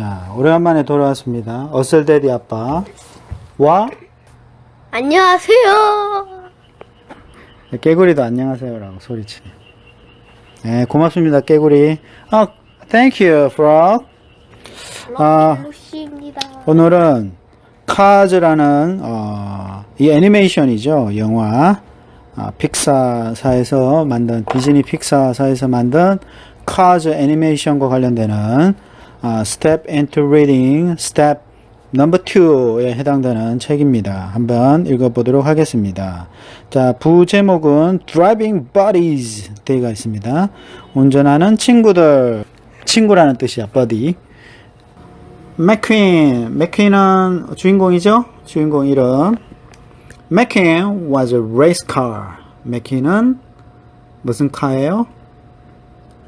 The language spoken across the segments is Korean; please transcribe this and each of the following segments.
자, 오래간만에 돌아왔습니다. 어설데디 아빠. 와, 안녕하세요. 깨구리도 안녕하세요라고 소리치네. 네, 고맙습니다, 깨구리. 아, thank you, frog. 아, 루시입니다. 오늘은 카즈라는 어, 이 애니메이션이죠 영화 아, 픽사사에서 만든 디즈니 픽사사에서 만든 카즈 애니메이션과 관련되는 아, Step into Reading Step Number 2에 해당되는 책입니다. 한번 읽어보도록 하겠습니다. 자, 부제목은 Driving Buddies 되어 있습니다. 운전하는 친구들, 친구라는 뜻이야, buddy. 맥퀸, 맥퀸은 주인공이죠? 주인공 이름. 맥퀸 was a race car. 맥퀸은 무슨 카예요?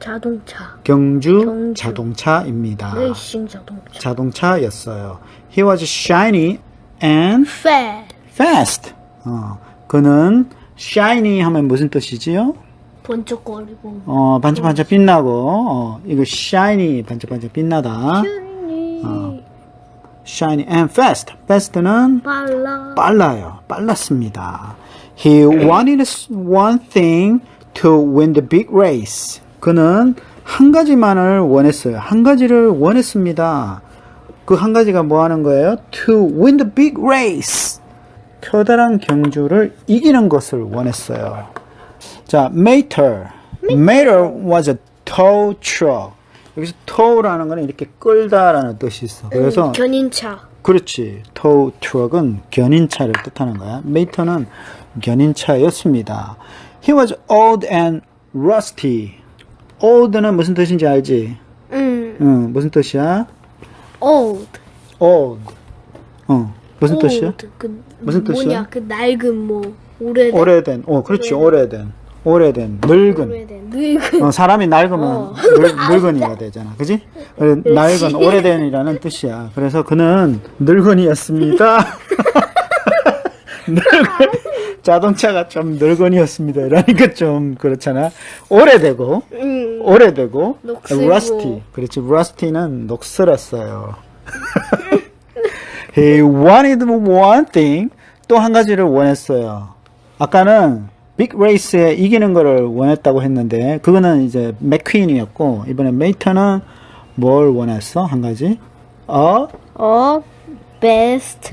자동차. 경주, 경주. 자동차입니다. 레이싱 자동차. 자동차였어요. He was shiny and 페. fast. 어, 그는 shiny 하면 무슨 뜻이지요? 번쩍거리고. 어, 반짝반짝 빛나고, 어, 이거 shiny, 반짝반짝 빛나다. 슈니. shiny and fast. fast는 빨라. 빨라요. 빨랐습니다. He wanted one thing to win the big race. 그는 한 가지만을 원했어요. 한 가지를 원했습니다. 그 한 가지가 뭐 하는 거예요? To win the big race. 커다란 경주를 이기는 것을 원했어요. 자, Mater. Mater was a tow truck. 여기서 tow라는 거는 이렇게 끌다라는 뜻이 있어. 그래서 음, 견인차. 그렇지. tow truck은 견인차를 뜻하는 거야. 메이터는 견인차였습니다. He was old and rusty. Old는 무슨 뜻인지 알지? 음. 응, 무슨 뜻이야? old. old. 어, 무슨 뜻이야? old. 그 무슨 뜻이야? 뭐냐? 그 낡은 뭐 오래된 오래된. 어, 그렇지. 오래된. 오래된. 늙은. 오래된 늙은 어, 사람이 낡으면 어. 늙, 늙은이가 되잖아. 그지? 그래, 낡은, 오래된이라는 뜻이야. 그래서 그는 늙은이였습니다. 늙은, 자동차가 좀 늙은이였습니다. 이러니까 좀 그렇잖아. 오래되고, 음. 오래되고, 녹슬고. rusty. 그렇지. rusty는 녹슬었어요. He wanted one thing. 또 한 가지를 원했어요. 아까는 빅 레이스에 이기는 거를 원했다고 했는데 그거는 이제 맥퀸이었고 이번에 메이터는 뭘 원했어? 한 가지? A 어 best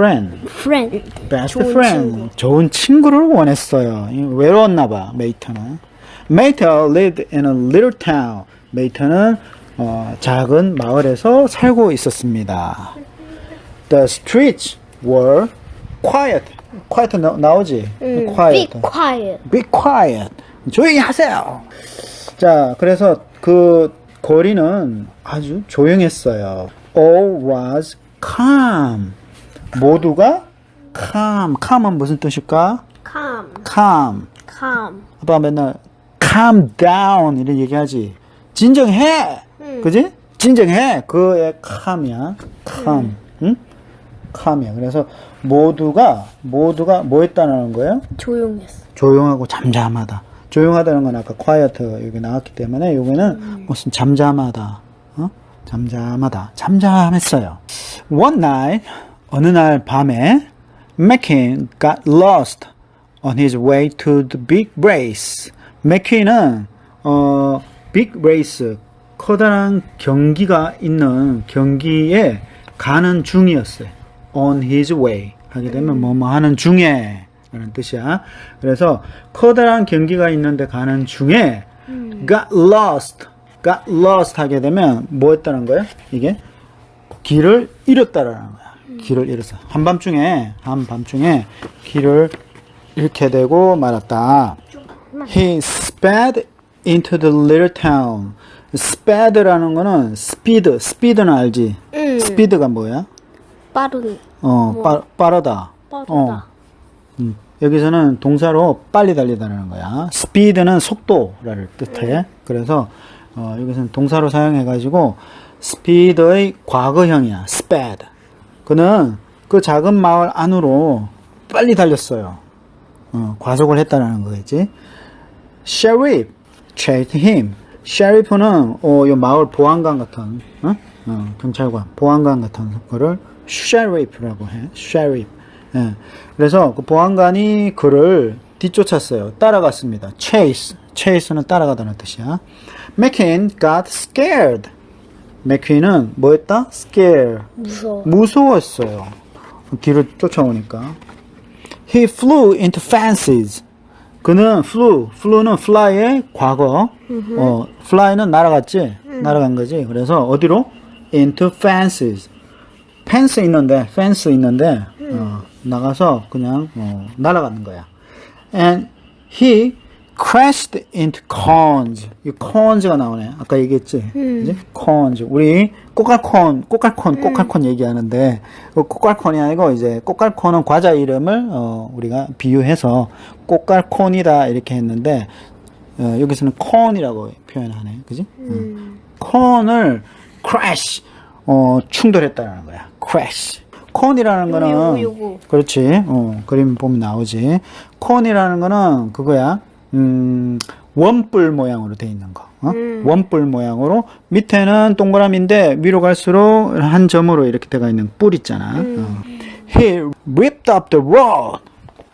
friend. friend. best 좋은 friend. 친구. 좋은 친구를 원했어요. 외로웠나 봐. 메이터는. 메이터 lived in a little town. 메이터는 어, 작은 마을에서 살고 있었습니다. The streets were quiet. quiet 나, 나오지? 음. quiet. Be quiet. Be quiet. 조용히 하세요. 자, 그래서 그 거리는 아주 조용했어요. All was calm. 모두가 calm. calm은 무슨 뜻일까? calm. calm. calm. 아빠 맨날 calm down 이런 얘기하지. 진정해. 음. 그지? 진정해. 그의 calm이야. calm. 응? calm이야. 그래서 모두가 모두가 뭐 했다는 거예요? 조용했어. 조용하고 잠잠하다. 조용하다는 건 아까 quiet 여기 나왔기 때문에 여기는 무슨 잠잠하다. 어? 잠잠하다. 잠잠했어요. One night 어느 날 밤에 McKean got lost on his way to the big race. McKean은 어 big race 커다란 경기가 있는 경기에 가는 중이었어요. on his way 하게 되면 뭐뭐 하는 중에 라는 뜻이야. 그래서 커다란 경기가 있는데 가는 중에 got lost, got lost 하게 되면 뭐 했다는 거야? 이게 길을 잃었다라는 거야. 길을 잃었어. 한밤중에 한밤중에 길을 잃게 되고 말았다. He sped into the little town. sped라는 거는 speed, speed는 알지? 음. speed가 뭐야? 빠른. 어, 빠, 빠르다. 빠르다. 어. 음, 여기서는 동사로 빨리 달리다는 거야. 스피드는 속도를 뜻해. 그래서 어, 여기서는 동사로 사용해 가지고 스피드의 과거형이야. sped. 그는 그 작은 마을 안으로 빨리 달렸어요. 어, 과속을 했다라는 거겠지. Sheriff chased him. 셰리프는 어, 요 마을 보안관 같은 어? 어, 경찰관 보안관 같은 거를 셰리프라고 해. 셰리프. 예. 그래서 그 보안관이 그를 뒤쫓았어요. 따라갔습니다. chase. chase는 따라가다는 뜻이야. McQueen got scared. 맥퀸은 뭐였다? scare. 무서워. 무서웠어요. 뒤를 쫓아오니까. He flew into fences. 그는 flew, flew는 fly의 과거. 어, fly는 날아갔지? 날아간 거지. 그래서 어디로? into fences. 펜스 있는데, 펜스 있는데, 어, 나가서 그냥, 어, 날아가는 거야. And he crashed into cones. 이 cones가 나오네. 아까 얘기했지? 그지? cones. 우리 꼬깔콘, 꼬깔콘, 꼬깔콘 얘기하는데, 그 꼬깔콘이 아니고, 이제, 꼬깔콘은 과자 이름을, 어, 우리가 비유해서, 꼬깔콘이다, 이렇게 했는데, 어, 여기서는 콘이라고 표현하네. 그지? 음. 콘을 crash, 어, 충돌했다라는 거야. crash. 콘이라는 거는, 요거, 요거. 그렇지. 어, 그림 보면 나오지. 콘이라는 거는 그거야. 음, 원뿔 모양으로 돼 있는 거. 어? 원뿔 모양으로 밑에는 동그라미인데 위로 갈수록 한 점으로 이렇게 돼가 있는 뿔 있잖아. 어. He ripped up the road.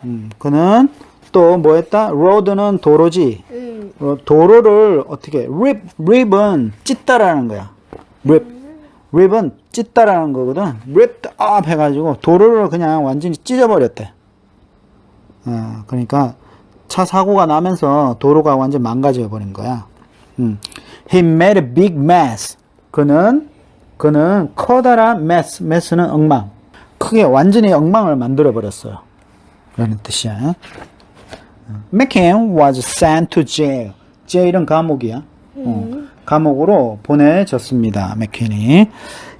음, 그는 또 뭐 했다? road는 도로지. 음. 어, 도로를 어떻게 rip rip은 찢다라는 거야. rip rip은 찢다라는 거거든. ripped up 해가지고 도로를 그냥 완전히 찢어버렸대. 어, 그러니까 차 사고가 나면서 도로가 완전 망가져 버린 거야. 음. He made a big mess. 그는 그는 커다란 mess. mess는 엉망. 크게 완전히 엉망을 만들어 버렸어요. 라는 뜻이야. McCain was sent to jail. jail은 감옥이야. 어, 감옥으로 보내졌습니다. 맥퀸이.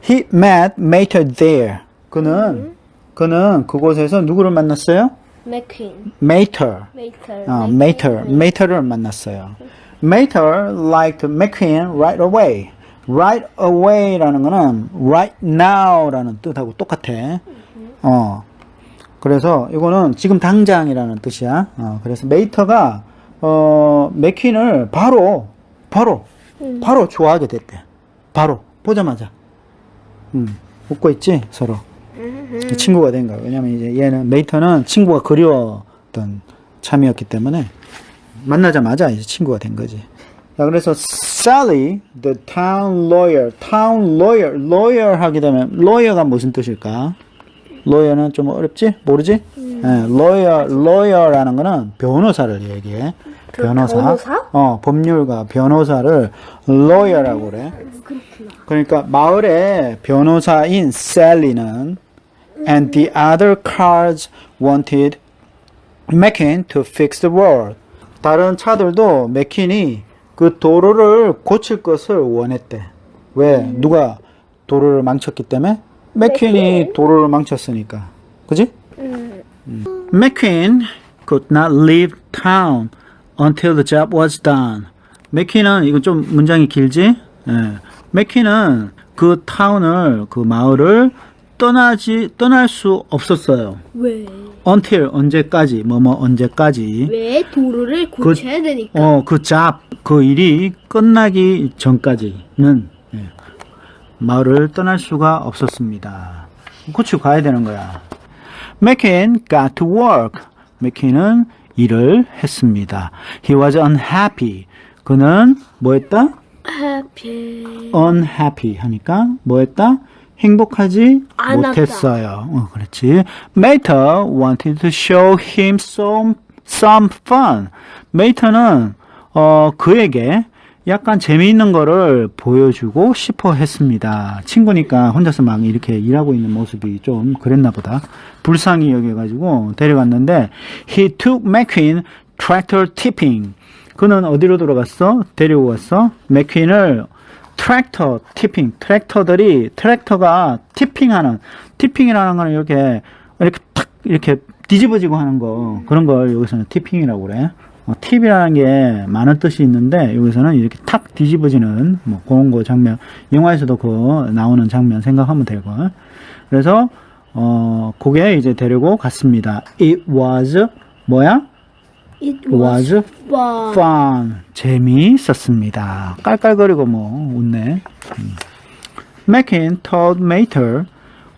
He met Mater there. 그는 그는 그곳에서 누구를 만났어요? 맥퀸. Mater. 메이터. 어, Mater. Mater를 만났어요. Mater liked McQueen right away. Right away라는 거는 right now라는 뜻하고 똑같아. 어. 그래서 이거는 지금 당장이라는 뜻이야. 어, 그래서 메이터가 어, 맥퀸을 바로 바로 바로 좋아하게 됐대. 바로 보자마자. 음, 웃고 있지 서로. 친구가 된 거야. 왜냐면 이제 얘는 메이터는 친구가 그리웠던 참이었기 때문에 만나자마자 이제 친구가 된 거지. 자, 그래서 Sally, the town lawyer, town lawyer, lawyer 하게 되면 lawyer가 무슨 뜻일까? lawyer는 좀 어렵지? 모르지? 예, lawyer, lawyer라는 거는 변호사를 얘기해. 변호사. 변호사? 어, 법률가, 변호사를 lawyer라고 그래. 그러니까 마을의 변호사인 셀리는 and the other cars wanted McKin to fix the road. 다른 차들도 맥킨이 그 도로를 고칠 것을 원했대. 왜? 누가 도로를 망쳤기 때문에? 맥퀸이 도로를 망쳤으니까. 그지? 음. McQueen could not leave town until the job was done. 맥퀸은 이거 좀 문장이 길지? 예. 맥퀸은 그 타운을 그 마을을 떠나지 떠날 수 없었어요. 왜? until 언제까지 뭐뭐 언제까지 왜 도로를 고쳐야 되니까. 어그잡그 일이 끝나기 전까지는 예, 마을을 떠날 수가 없었습니다. 고치고 가야 되는 거야. McCain got to work. McCain은 일을 했습니다. He was unhappy. 그는 뭐했다? 해피. unhappy 하니까 뭐했다? 행복하지 않았다. 못했어요. 어, 그렇지. Mater wanted to show him some some fun. Mater는 어 그에게 약간 재미있는 거를 보여주고 싶어 했습니다. 친구니까 혼자서 막 이렇게 일하고 있는 모습이 좀 그랬나 보다. 불쌍히 여겨가지고 데려갔는데 he took McQueen tractor tipping. 그는 어디로 들어갔어? 데리고 갔어? 맥퀸을 트랙터 티핑 트랙터들이 트랙터가 티핑하는 티핑이라는 거는 이렇게 이렇게 탁 이렇게 뒤집어지고 하는 거 그런 걸 여기서는 티핑이라고 그래. 어, 팁이라는 게 많은 뜻이 있는데 여기서는 이렇게 탁 뒤집어지는 뭐 그런 거 장면 영화에서도 그 나오는 장면 생각하면 되고 그래서 어 그게 이제 데리고 갔습니다. It was 뭐야? It was fun. fun. 재미있었습니다. 깔깔거리고 뭐 웃네. 음. Mackin told Mater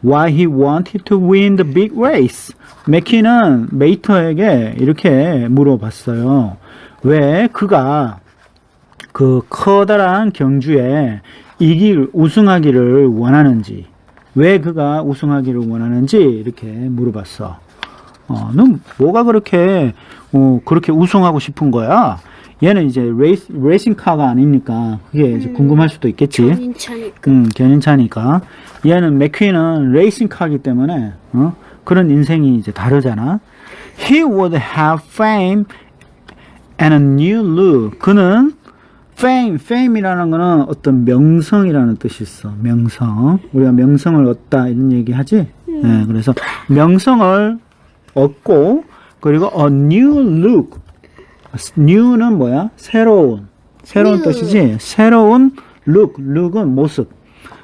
why he wanted to win the big race. 맥킨은 메이터에게 이렇게 물어봤어요. 왜 그가 그 커다란 경주에 이길 우승하기를 원하는지, 왜 그가 우승하기를 원하는지 이렇게 물어봤어. 어, 넌 뭐가 그렇게 어, 그렇게 우승하고 싶은 거야? 얘는 이제 레이스, 레이싱 카가 아니니까 그게 이제 궁금할 수도 있겠지. 괜찮으니까. 음, 견인차니까. 얘는 맥퀸은 레이싱 카기 때문에 어? 그런 인생이 이제 다르잖아. He would have fame and a new look. 그는 fame, fame이라는 거는 어떤 명성이라는 뜻이 있어. 명성. 우리가 명성을 얻다 이런 얘기 하지? 네, 그래서 명성을 얻고 그리고 a new look. new는 뭐야? 새로운. 새로운 New. 뜻이지? 새로운 look. look은 모습.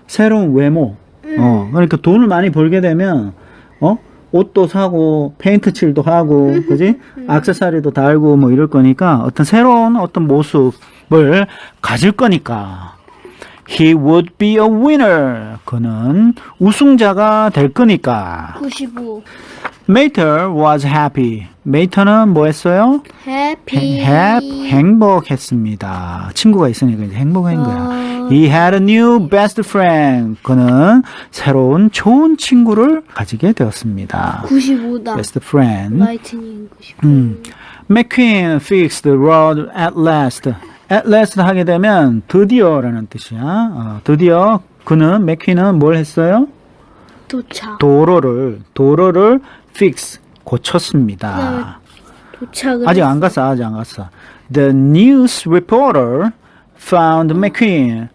새로운 외모. 어, 그러니까 돈을 많이 벌게 되면, 어? 옷도 사고, 페인트 칠도 하고, 그지? 액세서리도 달고, 뭐 이럴 거니까, 어떤 새로운 어떤 모습을 가질 거니까. He would be a winner. 그는 우승자가 될 거니까. 95. Mater was happy. Mater는 뭐 했어요? Happy. 해, 행복했습니다. 친구가 있으니까 이제 행복한 거야. 아. He had a new best friend. 그는 새로운 좋은 친구를 가지게 되었습니다. 95다. Best friend. 라이트닝 95. 음. McQueen fixed the road at last. At last 하게 되면 드디어라는 뜻이야. 어, 드디어 그는 맥퀸은 뭘 했어요? 도착. 도로를 도로를 fix 고쳤습니다. 도착을. 아직 안 갔어, 아직 안 갔어. The news reporter found McQueen.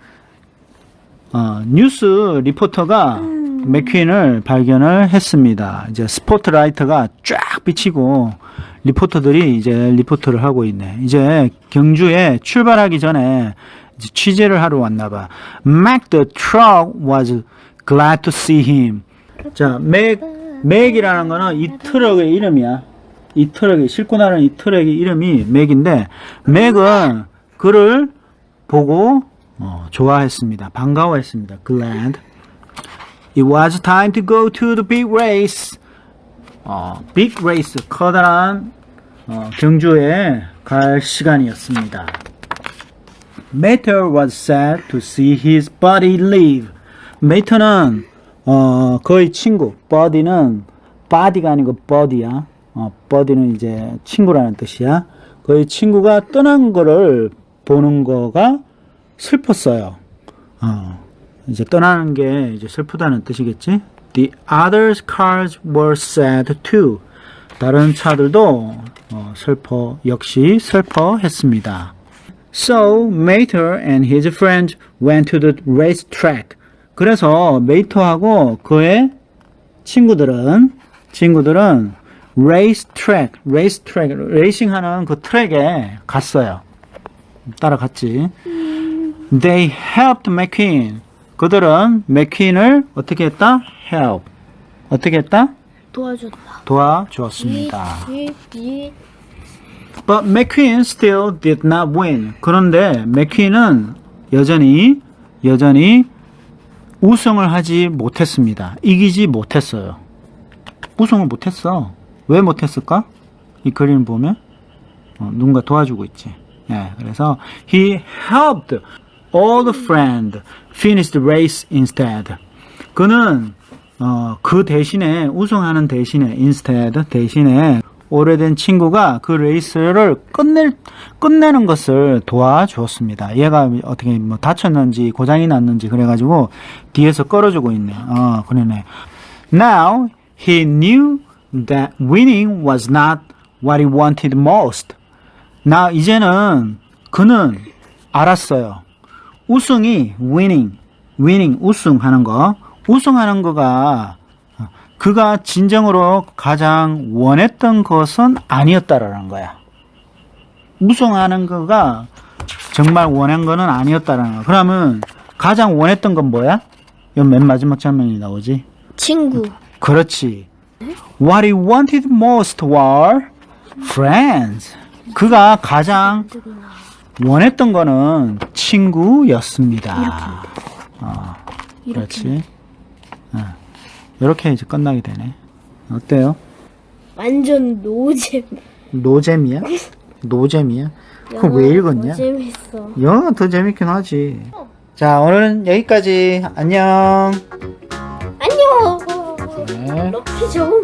어, 뉴스 리포터가 맥퀸을 발견을 했습니다. 이제 스포트라이트가 쫙 비치고 리포터들이 이제 리포터를 하고 있네. 이제 경주에 출발하기 전에 취재를 하러 왔나 봐. Mac the truck was glad to see him. 자, 맥, 맥이라는 거는 이 트럭의 이름이야. 이 트럭이, 싣고 나는 이 트럭의 이름이 맥인데, 맥은 그를 보고, 어, 좋아했습니다. 반가워했습니다. glad. It was time to go to the big race. 어, big race, 커다란, 어, 경주에 갈 시간이었습니다. Mater was sad to see his buddy leave. 메이터는 어 거의 친구, buddy는 body가 아니고 buddy야. 어 buddy는 이제 친구라는 뜻이야. 거의 친구가 떠난 거를 보는 거가 슬펐어요. 어 이제 떠나는 게 이제 슬프다는 뜻이겠지. The other cars were sad too. 다른 차들도 어, 슬퍼 역시 슬퍼했습니다. So Mater and his friend went to the racetrack. 그래서 메이터하고 그의 친구들은 친구들은 racetrack, racetrack, 레이싱 하는 그 트랙에 갔어요. 따라갔지. They helped McQueen. 그들은 맥퀸을 어떻게 했다? help. 어떻게 했다? 도와줬다. 도와주었습니다. But McQueen still did not win. 그런데 맥퀸은 여전히 여전히 우승을 하지 못했습니다. 이기지 못했어요. 우승을 못했어. 왜 못했을까? 이 그림 보면 어, 누군가 도와주고 있지. 예, 그래서 he helped all the friend finish the race instead. 그는 어, 그 대신에 우승하는 대신에 instead 대신에 오래된 친구가 그 레이스를 끝낼 끝내는 것을 도와주었습니다. 얘가 어떻게 뭐 다쳤는지 고장이 났는지 그래가지고 뒤에서 끌어주고 있네. 어, 그러네. Now he knew that winning was not what he wanted most. 나 이제는 그는 알았어요. 우승이 winning, winning 우승하는 거, 우승하는 거가 그가 진정으로 가장 원했던 것은 아니었다라는 거야. 우승하는 거가 정말 원한 거는 아니었다라는 거야. 그러면 가장 원했던 건 뭐야? 이맨 마지막 장면이 나오지. 친구. 그렇지. What he wanted most were friends. 그가 가장 원했던 거는 친구였습니다. 어, 그렇지. 어, 이렇게 이제 끝나게 되네. 어때요? 완전 노잼. 노잼이야? 노잼이야? 그럼 왜 읽었냐? 재밌어. 영어가 더 재밌긴 하지. 자, 오늘은 여기까지. 안녕. 안녕. 네. 럭키 좀.